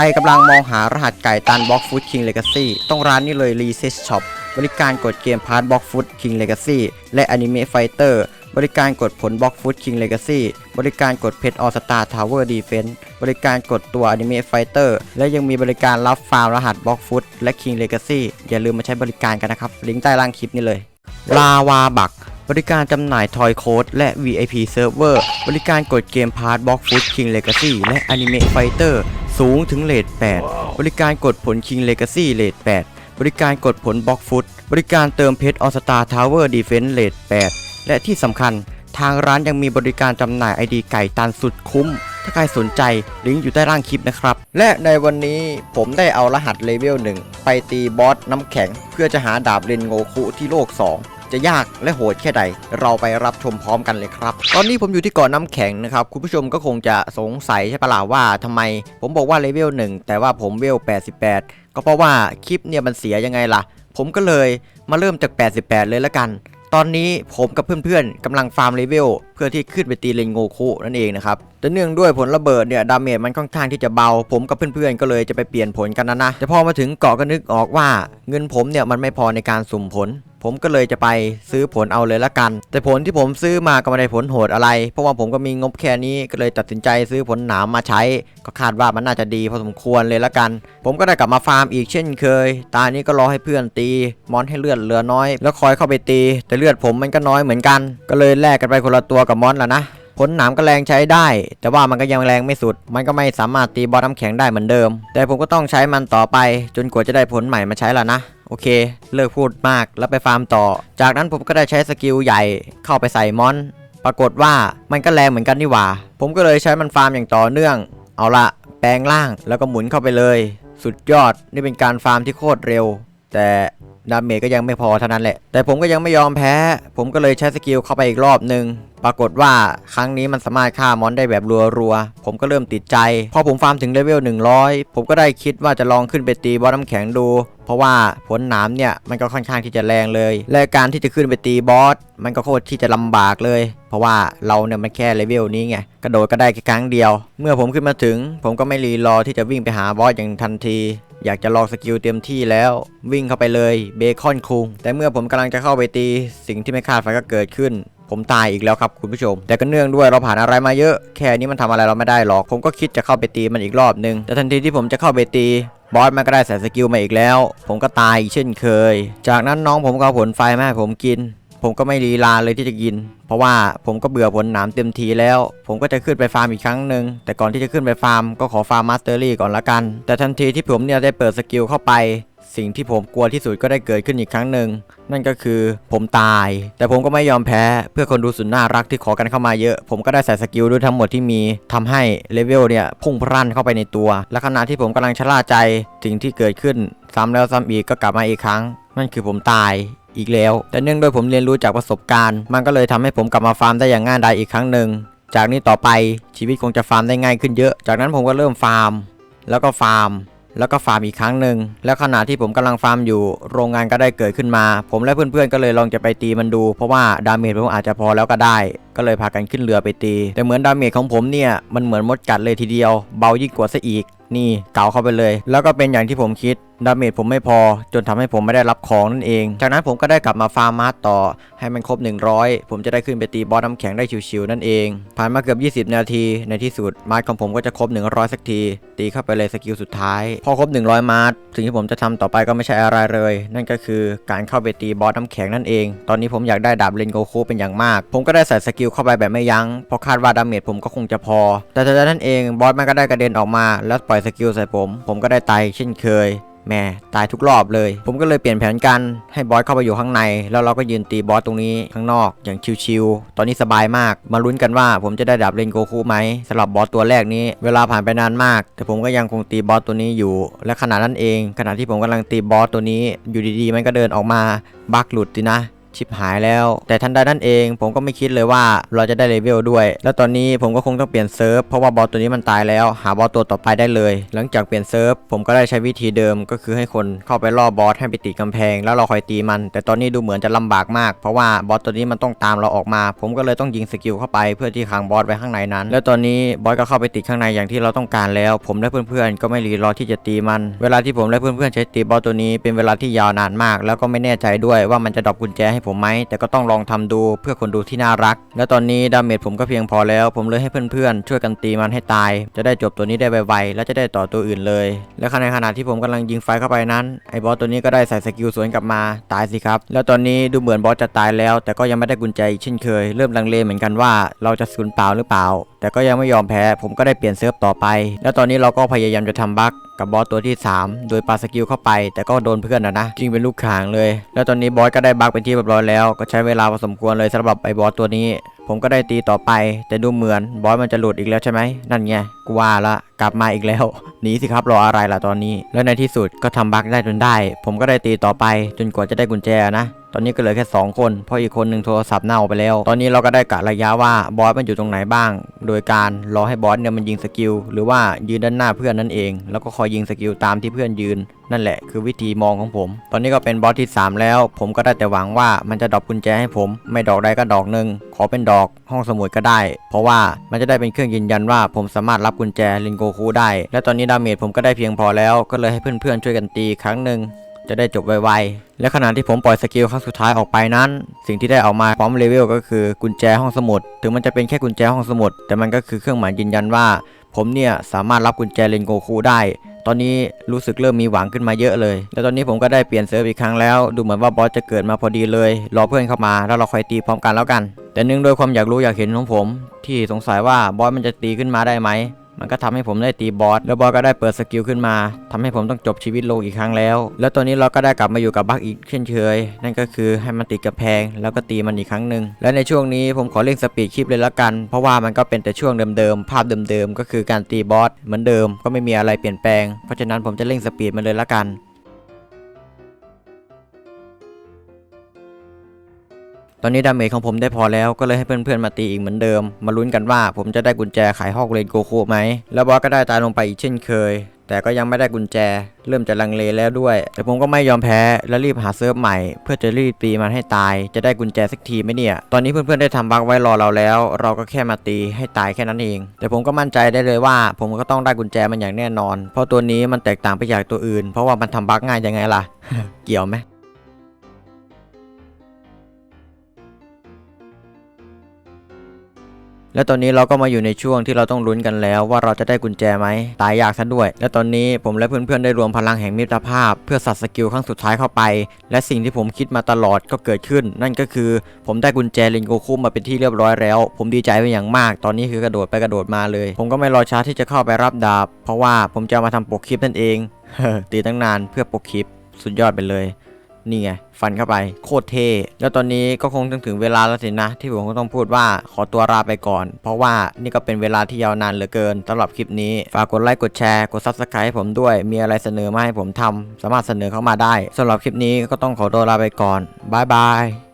รกำลังมองหารหัสไก่ตันบล็อกฟุตคิงเลกาซี่ต้องร้านนี้เลย Reset Shop บริการกดเกมพาร์ทบล็อกฟุตคิงเลกาซี่และอนิเมะไฟเตอร์บริการกดผลบล็อกฟุตคิงเลกาซี่บริการกดเพชรออสตาทาวเวอร์ดีเฟนส์บริการกดตัวอนิเมะไฟเตอร์และยังมีบริการรับฟาร์มรหัสบล็อกฟุตและคิงเลกาซี่อย่าลืมมาใช้บริการกันนะครับ ลิงก์ใต้ล่างคลิปนี้เลย ลาวาบัก บริการจำหน่ายทอยโค้ดและ VIP Server บริการกดเกมพาร์ทบ็อกฟุตคิงเลกาซี่และอนิเมะไฟเตอร์สูงถึงเลท8 บริการกดผลคิงเลกาซี่เลท8 บริการกดผลบ็อกฟุต บริการเติมเพชรออสตาทาวเวอร์ดีเฟนส์เลท8 และที่สำคัญ ทางร้านยังมีบริการจำหน่ายไอดีไก่ตันสุดคุ้ม ถ้าใครสนใจลิงก์อยู่ใต้ล่างคลิปนะครับ และในวันนี้ผมได้เอารหัสเลเวล1ไปตีบอสน้ำแข็ง เพื่อจะหาดาบเรนโงคุที่โลก 2 จะยากและโหดแค่ใด เราไปรับชมพร้อมกันเลยครับ ตอนนี้ผมอยู่ที่เกาะน้ำแข็งนะครับ คุณผู้ชมก็คงจะสงสัยใช่ปะล่ะว่าทำไม ผมบอกว่าเลเวล1แต่ว่าผมเวล 88 ก็เพราะว่าคลิปเนี่ยมันเสียยังไงล่ะ ผมก็เลยมาเริ่มจาก 88 เลยละกัน ตอนนี้ผมกับเพื่อนๆกำลังฟาร์มเลเวลเพื่อที่ขึ้นไปตีเลนโงคุนั่นเองนะครับแต่เนื่องด้วยผลระเบิดเนี่ยดาเมจมันค่อนข้างที่จะเบา ผมกับเพื่อนๆก็เลยจะไปเปลี่ยนผลกันนะนะแต่พอมาถึงเกาะก็นึกออกว่า เงินผมเนี่ยมันไม่พอในการสุ่มผล ผมก็เลยจะไปซื้อผลเอาเลยละกัน แต่ผลที่ผมซื้อมาก็ไม่ได้ผลโหดอะไร เพราะว่าผมก็มีงบแค่นี้ก็เลยตัดสินใจซื้อผลหนามมาใช้ ก็คาดว่ามันน่าจะดีพอสมควรเลยละกัน ผมก็ได้กลับมาฟาร์มอีกเช่นเคย ตานี้ก็รอให้เพื่อนตี มอนให้เลือดเหลือน้อย แล้วคอยเข้าไปตี แต่เลือดผมมันก็น้อยเหมือนกัน ก็เลยแลกกันไปคนละตัวกับมอนละนะผลหนามก็แรงใช้ได้ แต่ว่ามันก็ยังแรงไม่สุด มันก็ไม่สามารถตีบอสน้ำแข็งได้เหมือนเดิม แต่ผมก็ต้องใช้มันต่อไป จนกว่าจะได้ผลใหม่มาใช้แล้วนะ โอเค เลิกพูดมากแล้วไปฟาร์มต่อ จากนั้นผมก็ได้ใช้สกิลใหญ่เข้าไปใส่มอน ปรากฏว่ามันก็แรงเหมือนกันนี่หว่า ผมก็เลยใช้มันฟาร์มอย่างต่อเนื่อง เอาละแปลงร่างแล้วก็หมุนเข้าไปเลย สุดยอดนี่เป็นการฟาร์มที่โคตรเร็ว แต่ดาเมจก็ยังไม่พอเท่านั้นแหละ แต่ผมก็ยังไม่ยอมแพ้ ผมก็เลยใช้สกิลเข้าไปอีกรอบหนึ่งปรากฏว่าครั้งนี้มันสามารถฆ่ามอนได้แบบรัวๆ ผมก็เริ่มติดใจ พอผมฟาร์มถึงเลเวล100 ผมก็ได้คิดว่าจะลองขึ้นไปตีบอสน้ำแข็งดู เพราะว่าผลหนามเนี่ยมันก็ค่อนข้างที่จะแรงเลย และการที่จะขึ้นไปตีบอสมันก็โคตรที่จะลำบากเลย เพราะว่าเราเนี่ยมันแค่เลเวลนี้ไงกระโดดก็ได้แค่ครั้งเดียว เมื่อผมขึ้นมาถึง ผมก็ไม่รีรอที่จะวิ่งไปหาบอสอย่างทันทีอยากจะลองสกิลเต็มที่แล้ว วิ่งเข้าไปเลยเบคอนคุงแต่เมื่อผมกำลังจะเข้าไปตี สิ่งที่ไม่คาดฝันก็เกิดขึ้น ผมตายอีกแล้วครับคุณผู้ชม แต่ก็เนื่องด้วยเราผ่านอะไรมาเยอะ แค่นี้มันทำอะไรเราไม่ได้หรอก ผมก็คิดจะเข้าไปตีมันอีกรอบนึง แต่ทันทีที่ผมจะเข้าไปตี บอสมันก็ได้ใส่สกิลมาอีกแล้ว ผมก็ตายอีกเช่นเคย จากนั้นน้องผมก็เอาผลไฟมาให้ผมกิน ผมก็ไม่ลีลาเลยที่จะกิน เพราะว่าผมก็เบื่อผลหนามเต็มทีแล้ว ผมก็จะขึ้นไปฟาร์มอีกครั้งหนึ่งแต่ก่อนที่จะขึ้นไปฟาร์มก็ขอฟาร์มมาสเตอรี่ก่อนละกัน แต่ทันทีที่ผมเนี่ยได้เปิดสกิลเข้าไป สิ่งที่ผมกลัวที่สุดก็ได้เกิดขึ้นอีกครั้งหนึ่งนั่นก็คือผมตาย แต่ผมก็ไม่ยอมแพ้ เพื่อคนดูสุดน่ารักที่ขอกันเข้ามาเยอะ ผมก็ได้ใส่สกิลด้วยทั้งหมดที่มีทำให้เลเวลเนี่ยพุ่งพรั่นเข้าไปในตัว และขณะที่ผมกำลังชะล่าใจสิ่งที่เกิดขึ้นซ้ำแล้วซ้ำอีกก็กลับมาอีกครั้ง นั่นคือผมตาย อีกแล้ว แต่เนื่องด้วยผมเรียนรู้จากประสบการณ์ มันก็เลยทำให้ผมกลับมาฟาร์มได้อย่างง่ายดายอีกครั้งหนึ่ง จากนี้ต่อไปชีวิตคงจะฟาร์มได้ง่ายขึ้นเยอะ จากนั้นผมก็เริ่มฟาร์ม แล้วก็ฟาร์ม แล้วก็ฟาร์มอีกครั้งหนึ่ง แล้วขณะที่ผมกำลังฟาร์มอยู่ โรงงานก็ได้เกิดขึ้นมา ผมและเพื่อนๆก็เลยลองจะไปตีมันดู เพราะว่าดาเมจผมอาจจะพอแล้วก็ได้ ก็เลยพากันขึ้นเรือไปตี แต่เหมือนดาเมจของผมเนี่ยมันเหมือนมดกัดเลยทีเดียว เบายิ่งกว่าซะอีก นี่เก่าเข้าไปเลย แล้วก็เป็นอย่างที่ผมคิด ดาเมจผมไม่พอจนทำให้ผมไม่ได้รับของนั่นเอง จากนั้นผมก็ได้กลับมาฟาร์มมาร์ตต่อ ให้มันครบ 100 ผมจะได้ขึ้นไปตีบอสน้ำแข็งได้ชิวๆนั่นเอง ผ่านมาเกือบ 20 นาที ในที่สุดมาร์ตของผมก็จะครบ 100 สักที ตีเข้าไปเลยสกิลสุดท้าย พอครบ 100 มาร์ตสิ่งที่ผมจะทำต่อไปก็ไม่ใช่อะไรเลย นั่นก็คือการเข้าไปตีบอสน้ำแข็งนั่นเอง ตอนนี้ผมอยากได้ดาบเลนโกคูเป็นอย่างมาก ผมก็ได้ใส่สกิลเข้าไปแบบไม่ยั้งเพราะคาดว่าดาเมจผมก็คงจะพอ แต่จากนั้นเองบอสมันก็ได้กระเด็นออกมา แล้วปล่อยสกิลใส่ผม ผมก็ได้ตายเช่นเคย แม่ตายทุกรอบเลย ผมก็เลยเปลี่ยนแผนกันให้บอสเข้าไปอยู่ข้างใน แล้วเราก็ยืนตีบอสตรงนี้ข้างนอกอย่างชิวๆตอนนี้สบายมาก มาลุ้นกันว่าผมจะได้ดับเลนโกคูไหมสำหรับบอสตัวแรกนี้ เวลาผ่านไปนานมาก แต่ผมก็ยังคงตีบอสตัวนี้อยู่ และขณะนั้นเอง ขณะที่ผมกำลังตีบอสตัวนี้ อยู่ดีๆ มันก็เดินออกมาบักหลุดสินะ ชิบหายแล้ว แต่ทันใดนั้นเองผมก็ไม่คิดเลยว่าเราจะได้เลเวลด้วย แล้วตอนนี้ผมก็คงต้องเปลี่ยนเซิร์ฟเพราะว่าบอสตัวนี้มันตายแล้ว หาบอสตัวต่อไปได้เลย หลังจากเปลี่ยนเซิร์ฟผมก็ได้ใช้วิธีเดิมก็คือให้คนเข้าไปล่อบอสให้ไปติดกำแพง แล้วเราคอยตีมัน แต่ตอนนี้ดูเหมือนจะลำบากมากเพราะว่าบอสตัวนี้มันต้องตามเราออกมา ผมก็เลยต้องยิงสกิลเข้าไปเพื่อที่ขังบอสไว้ข้างในนั้น แล้วตอนนี้บอสก็เข้าไปติดข้างในอย่างที่เราต้องการแล้ว ผมและเพื่อนๆก็ไม่รีรอที่จะตีมัน เวลาที่ผมและเพื่อนๆใช้ตีบอสตัวนี้เป็นเวลาที่ยาวนานมาก แล้วก็ไม่แน่ใจด้วยว่ามันจะดรอปกุญแจให้ผมไหม แต่ก็ต้องลองทำดูเพื่อคนดูที่น่ารัก และตอนนี้ดาเมจผมก็เพียงพอแล้ว ผมเลยให้เพื่อนๆ ช่วยกันตีมันให้ตาย จะได้จบตัวนี้ได้ไวๆ และจะได้ต่อตัวอื่นเลย และในขณะที่ผมกำลังยิงไฟเข้าไปนั้น ไอ้บอสตัวนี้ก็ได้ใส่สกิลสวนกลับมาตายสิครับ แล้วตอนนี้ดูเหมือนบอสจะตายแล้ว แต่ก็ยังไม่ได้กุญแจอีกเช่นเคย เริ่มลังเลเหมือนกันว่าเราจะสูญเปล่าหรือเปล่า แต่ก็ยังไม่ยอมแพ้ ผมก็ได้เปลี่ยนเซิร์ฟต่อไป แล้วตอนนี้เราก็พยายามจะทำบั๊ก กับบอสตัวที่ 3 โดยปาสกิลเข้าไป แต่ก็โดนเพื่อนอะนะจริงเป็นลูกขางเลย แล้วตอนนี้บอสก็ได้บั๊กเป็นที่เรียบร้อยแล้ว ก็ใช้เวลาพอสมควรเลยสำหรับไอ้บอสตัวนี้ ผมก็ได้ตีต่อไป แต่ดูเหมือนบอสมันจะหลุดอีกแล้วใช่ไหมนั่นไงกูว่าละกลับมาอีกแล้วหนีสิครับรออะไรล่ะตอนนี้ แล้วในที่สุดก็ทำบั๊กได้จนได้ ผมก็ได้ตีต่อไป จนกว่าจะได้กุญแจนะ ตอนนี้ก็เหลือแค่ 2 คน เพราะอีกคนหนึ่งโทรศัพท์เน่าไปแล้ว ตอนนี้เราก็ได้กะระยะว่าบอสมันอยู่ตรงไหนบ้าง โดยการรอให้บอสเนี่ยมันยิงสกิลหรือว่ายืนด้านหน้าเพื่อนนั่นเอง แล้วก็คอยยิงสกิลตามที่เพื่อนยืน นั่นแหละคือวิธีมองของผม ตอนนี้ก็เป็นบอสที่ 3 แล้ว ผมก็ได้แต่หวังว่ามันจะดอปกุญแจให้ผม ไม่ดอกใดก็ดอกหนึ่งขอเป็นดอกห้องสมุดก็ได้ เพราะว่ามันจะได้เป็นเครื่องยืนยันว่า ผมสามารถรับกุญแจลินโกคูได้ และตอนนี้ดาเมจผมก็ได้เพียงพอแล้ว ก็เลยให้เพื่อนๆช่วยกันตีครั้งหนึ่ง จะได้จบไวๆ และขณะที่ผมปล่อยสกิลครั้งสุดท้ายออกไปนั้น สิ่งที่ได้ออกมาพร้อมเลเวลก็คือกุญแจห้องสมุด ถึงมันจะเป็นแค่กุญแจห้องสมุด แต่มันก็คือเครื่องหมายยืนยันว่า ผมเนี่ยสามารถรับกุญแจเลนโกคูได้ ตอนนี้รู้สึกเริ่มมีหวังขึ้นมาเยอะเลย และตอนนี้ผมก็ได้เปลี่ยนเซิร์ฟอีกครั้งแล้ว ดูเหมือนว่าบอสจะเกิดมาพอดีเลย รอเพื่อนเข้ามาแล้วเราคอยตีพร้อมกันแล้วกัน แต่เนื่องด้วยความอยากรู้อยากเห็นของผม ที่สงสัยว่าบอสมันจะตีขึ้นมาได้ไหม มันก็ทำให้ผมได้ตีบอสแล้วบอสก็ได้เปิดสกิลขึ้นมาทำให้ผมต้องจบชีวิตลงอีกครั้งแล้ว แล้วตอนนี้เราก็ได้กลับมาอยู่กับบักอีกเช่นเคยนั่นก็คือให้มันติดกับแพง แล้วก็ตีมันอีกครั้งหนึ่งและในช่วงนี้ผมขอเร่งสปีดคลิปเลยละกัน เพราะว่ามันก็เป็นแต่ช่วงเดิมๆภาพเดิมๆก็คือการตีบอสเหมือนเดิมก็ไม่มีอะไรเปลี่ยนแปลงเพราะฉะนั้นผมจะเร่งสปีดมันเลยละกัน อนนี้ดาเมจของผมได้พอแล้วก็เลยให้เพื่อนๆมาตีอีกเหมือนเดิม มาลุ้นกันว่าผมจะได้กุญแจไขฮอกเลนโกคูไหม แล้วบอสก็ได้ตายลงไปอีกเช่นเคย แต่ก็ยังไม่ได้กุญแจ เริ่มจะลังเลแล้วด้วย แต่ผมก็ไม่ยอมแพ้และรีบหาเซิร์ฟใหม่ เพื่อจะรีบตีมันให้ตาย จะได้กุญแจสักทีไหมเนี่ย ตอนนี้เพื่อนๆได้ทำบั๊กไว้รอเราแล้ว เราก็แค่มาตีให้ตายแค่นั้นเอง แต่ผมก็มั่นใจได้เลยว่า ผมก็ต้องได้กุญแจมันอย่างแน่นอน เพราะตัวนี้มันแตกต่างไปจากตัวอื่น เพราะว่ามันทำบั๊กง่ายยังไงล่ะ เกี่ยวไหม และตอนนี้เราก็มาอยู่ในช่วงที่เราต้องลุ้นกันแล้ว ว่าเราจะได้กุญแจไหมตายยากซะด้วย และตอนนี้ผมและเพื่อนๆได้รวมพลังแห่งมิตรภาพ เพื่อสัตว์สกิลครั้งสุดท้ายเข้าไป และสิ่งที่ผมคิดมาตลอดก็เกิดขึ้น นั่นก็คือผมได้กุญแจลิงโกคุมาเป็นที่เรียบร้อยแล้ว ผมดีใจเป็นอย่างมาก ตอนนี้คือกระโดดไปกระโดดมาเลย ผมก็ไม่รอช้าที่จะเข้าไปรับดาบ เพราะว่าผมจะมาทำปกคลิปนั่นเองตีตั้งนานเพื่อปกคลิปสุดยอดไปเลย นี่ไงฟันเข้าไปโคตรเท่แล้วตอนนี้ก็คงต้องถึงเวลาแล้วสินะ ที่ผมก็ต้องพูดว่าขอตัวลาไปก่อน เพราะว่านี่ก็เป็นเวลาที่ยาวนานเหลือเกินสำหรับคลิปนี้ ฝากกดไลค์กดแชร์กดซับสไครต์ให้ผมด้วย มีอะไรเสนอมาให้ผมทำสามารถเสนอเข้ามาได้สำหรับคลิปนี้ก็ต้องขอตัวลาไปก่อนบายบาย